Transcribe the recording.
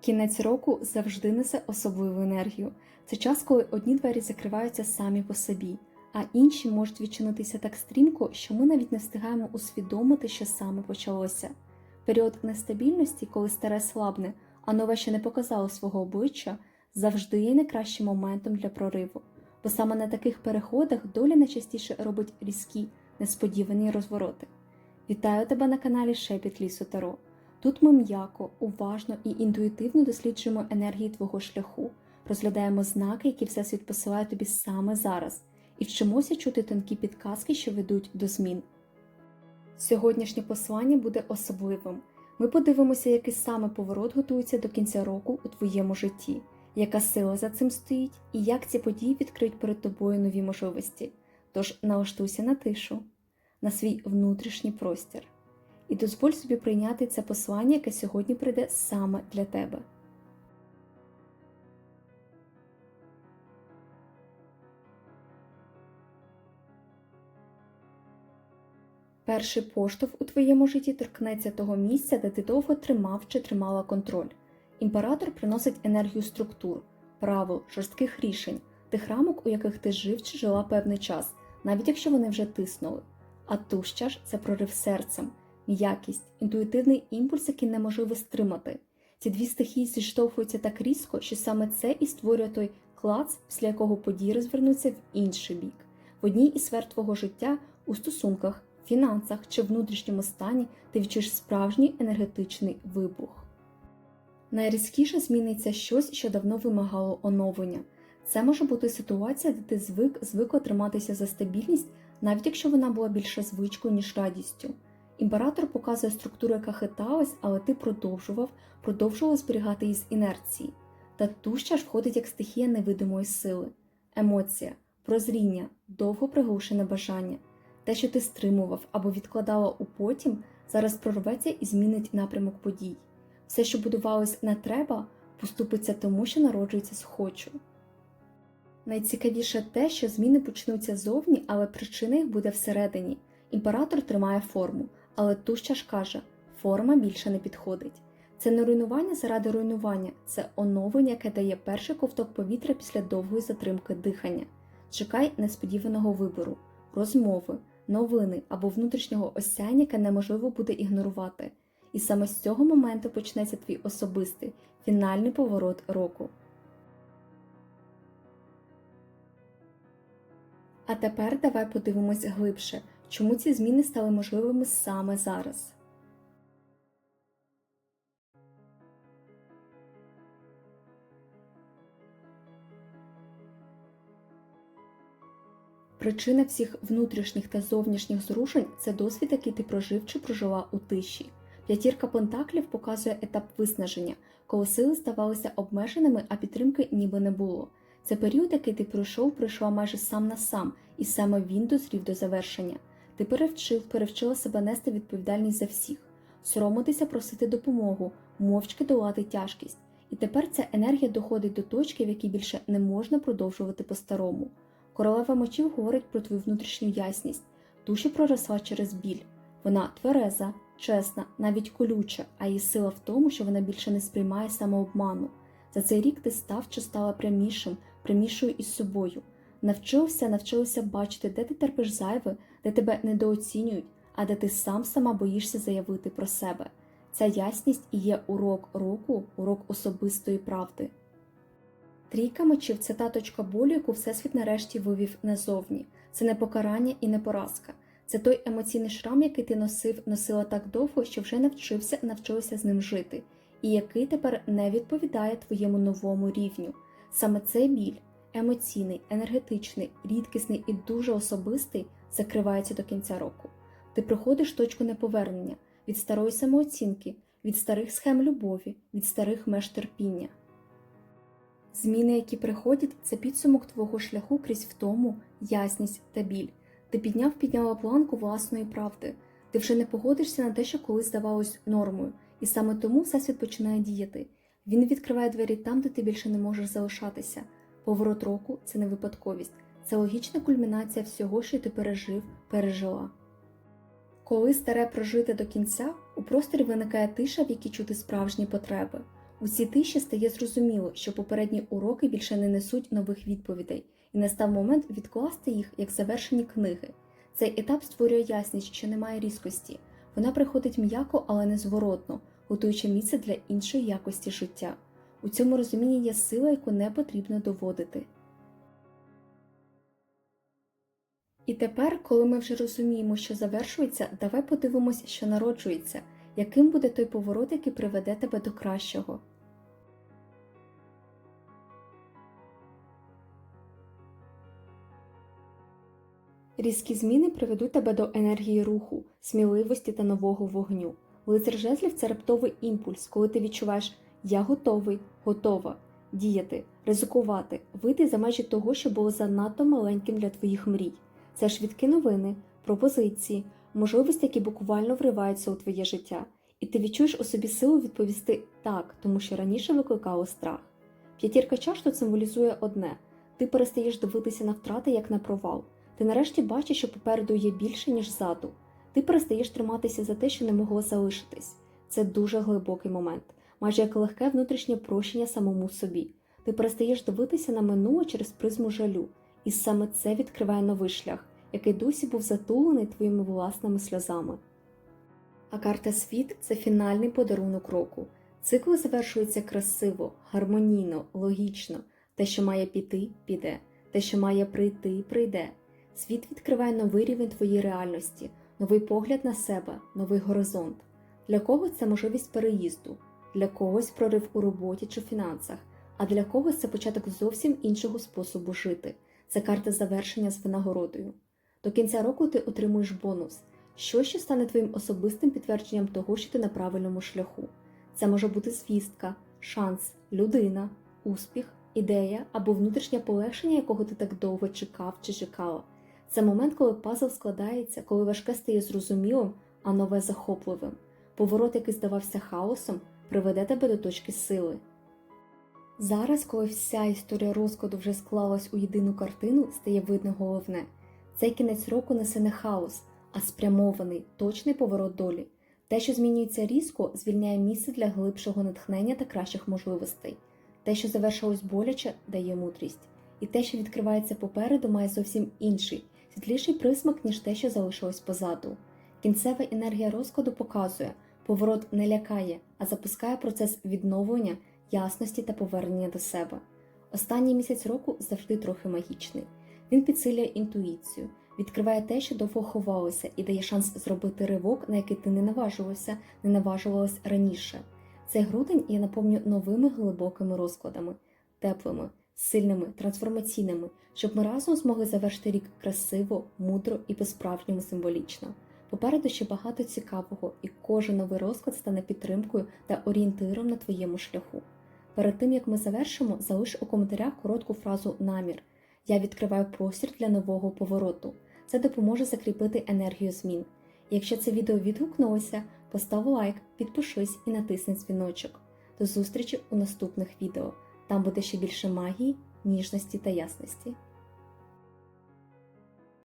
Кінець року завжди несе особливу енергію. Це час, коли одні двері закриваються самі по собі, а інші можуть відчинитися так стрімко, що ми навіть не встигаємо усвідомити, що саме почалося. Період нестабільності, коли старе слабне, а нове ще не показало свого обличчя, завжди є найкращим моментом для прориву, бо саме на таких переходах доля найчастіше робить різкі, несподівані розвороти. Вітаю тебе на каналі Шепіт Лісу Таро. Тут ми м'яко, уважно і інтуїтивно досліджуємо енергії твого шляху, розглядаємо знаки, які Всесвіт посилає тобі саме зараз, і вчимося чути тонкі підказки, що ведуть до змін. Сьогоднішнє послання буде особливим. Ми подивимося, який саме поворот готується до кінця року у твоєму житті, яка сила за цим стоїть, і як ці події відкриють перед тобою нові можливості. Тож налаштуйся на тишу, на свій внутрішній простір і дозволь собі прийняти це послання, яке сьогодні прийде саме для тебе. Перший поштовх у твоєму житті торкнеться того місця, де ти довго тримав чи тримала контроль. Імператор приносить енергію структур, правил, жорстких рішень, тих рамок, у яких ти жив чи жила певний час, навіть якщо вони вже тиснули. А туща ж це прорив серцем, м'якість, інтуїтивний імпульс, який неможливо стримати. Ці дві стихії зіштовхуються так різко, що саме це і створює той клац, після якого події розвернуться в інший бік. В одній із сфер твого життя, у стосунках, фінансах чи внутрішньому стані ти відчуєш справжній енергетичний вибух. Найрізкіше зміниться щось, що давно вимагало оновлення. Це може бути ситуація, де ти звик звикло триматися за стабільність, навіть якщо вона була більше звичкою, ніж радістю. Імператор показує структуру, яка хиталась, але ти продовжував, продовжував зберігати її з інерції. Та туща ж входить як стихія невидимої сили, емоція, прозріння, довго приглушене бажання. Те, що ти стримував або відкладала у потім, зараз прорветься і змінить напрямок подій. Все, що будувалось на треба, поступиться тому, що народжується з хочу. Найцікавіше те, що зміни почнуться зовні, але причина їх буде всередині. Імператор тримає форму, але туща ж каже, форма більше не підходить. Це не руйнування заради руйнування, це оновлення, яке дає перший ковток повітря після довгої затримки дихання. Чекай несподіваного вибору, розмови, новини або внутрішнього осяння, яке неможливо буде ігнорувати. І саме з цього моменту почнеться твій особистий фінальний поворот року. А тепер давай подивимось глибше, чому ці зміни стали можливими саме зараз. Причина всіх внутрішніх та зовнішніх зрушень це досвід, який ти прожив чи прожила у тиші. П'ятірка пентаклів показує етап виснаження, коли сили здавалися обмеженими, а підтримки ніби не було. Це період, який ти пройшов, пройшла майже сам на сам, і саме він дозрів до завершення. Ти перевчив, перевчила себе нести відповідальність за всіх, соромитися, просити допомогу, мовчки долати тяжкість. І тепер ця енергія доходить до точки, в якій більше не можна продовжувати по-старому. Королева мечів говорить про твою внутрішню ясність. Душі проросла через біль. Вона твереза, чесна, навіть колюча, а її сила в тому, що вона більше не сприймає самообману. За цей рік ти став чи стала прямішим, прямішою із собою. Навчився, навчилася бачити, де ти терпиш зайве, де тебе недооцінюють, а де ти сам сама боїшся заявити про себе. Ця ясність і є урок року, урок особистої правди. Трійка мечів це та точка болю, яку Всесвіт нарешті вивів назовні. Це не покарання і не поразка. Це той емоційний шрам, який ти носив, носила так довго, що вже навчився, навчилася з ним жити, і який тепер не відповідає твоєму новому рівню. Саме цей біль, емоційний, енергетичний, рідкісний і дуже особистий, закривається до кінця року. Ти проходиш точку неповернення від старої самооцінки, від старих схем любові, від старих меж терпіння. Зміни, які приходять, це підсумок твого шляху крізь втому, ясність та біль. Ти підняв підняла планку власної правди. Ти вже не погодишся на те, що колись здавалось нормою, і саме тому всесвіт починає діяти. Він відкриває двері там, де ти більше не можеш залишатися. Поворот року це не випадковість, це логічна кульмінація всього, що ти пережив, пережила. Коли старе прожити до кінця, у просторі виникає тиша, в якій чути справжні потреби. У цій тиші стає зрозуміло, що попередні уроки більше не несуть нових відповідей, і настав момент відкласти їх як завершені книги. Цей етап створює ясність, що немає різкості. Вона приходить м'яко, але не зворотно, готуючи місце для іншої якості життя. У цьому розумінні є сила, яку не потрібно доводити. І тепер, коли ми вже розуміємо, що завершується, давай подивимося, що народжується, яким буде той поворот, який приведе тебе до кращого. Різкі зміни приведуть тебе до енергії руху, сміливості та нового вогню. Лицар жезлів це раптовий імпульс, коли ти відчуваєш я готовий, готова діяти, ризикувати, вийти за межі того, що було занадто маленьким для твоїх мрій. Це швидкі новини, пропозиції, можливості, які буквально вриваються у твоє життя, і ти відчуєш у собі силу відповісти так, тому що раніше викликало страх. П'ятірка чаш символізує одне: ти перестаєш дивитися на втрати як на провал. Ти нарешті бачиш, що попереду є більше, ніж ззаду. Ти перестаєш триматися за те, що не могло залишитись. Це дуже глибокий момент, майже як легке внутрішнє прощення самому собі. Ти перестаєш дивитися на минуле через призму жалю, і саме це відкриває новий шлях, який досі був затулений твоїми власними сльозами. А карта світ це фінальний подарунок року. Цикл завершується красиво, гармонійно, логічно. Те, що має піти, піде, те, що має прийти, прийде. Світ відкриває новий рівень твоєї реальності, новий погляд на себе, новий горизонт. Для когось це можливість переїзду, для когось прорив у роботі чи фінансах, а для когось це початок зовсім іншого способу жити. Це карта завершення з винагородою. До кінця року ти отримуєш бонус, що ще стане твоїм особистим підтвердженням того, що ти на правильному шляху. Це може бути звістка, шанс, людина, успіх, ідея або внутрішнє полегшення, якого ти так довго чекав чи чекала. Це момент, коли пазл складається, коли важке стає зрозумілим, а нове захопливим. Поворот, який здавався хаосом, приведе тебе до точки сили. Зараз, коли вся історія розкладу вже склалась у єдину картину, стає видно головне. Цей кінець року несе не хаос, а спрямований, точний поворот долі. Те, що змінюється різко, звільняє місце для глибшого натхнення та кращих можливостей. Те, що завершилось боляче, дає мудрість. І те, що відкривається попереду, має зовсім інший, світліший присмак, ніж те, що залишилось позаду. Кінцева енергія розкладу показує, поворот не лякає, а запускає процес відновлення, ясності та повернення до себе. Останній місяць року завжди трохи магічний. Він підсилює інтуїцію, відкриває те, що довго ховалося, і дає шанс зробити ривок, на який ти не наважувався, не наважувалась раніше. Цей грудень я наповню новими глибокими розкладами, теплими, сильними, трансформаційними, щоб ми разом змогли завершити рік красиво, мудро і по-справжньому символічно. Попереду ще багато цікавого, і кожен новий розклад стане підтримкою та орієнтиром на твоєму шляху. Перед тим як ми завершимо, залиш у коментарях коротку фразу намір. Я відкриваю простір для нового повороту. Це допоможе закріпити енергію змін. Якщо це відео відгукнулося, постав лайк, підпишись і натисни дзвіночок. До зустрічі у наступних відео. Там буде ще більше магії, ніжності та ясності.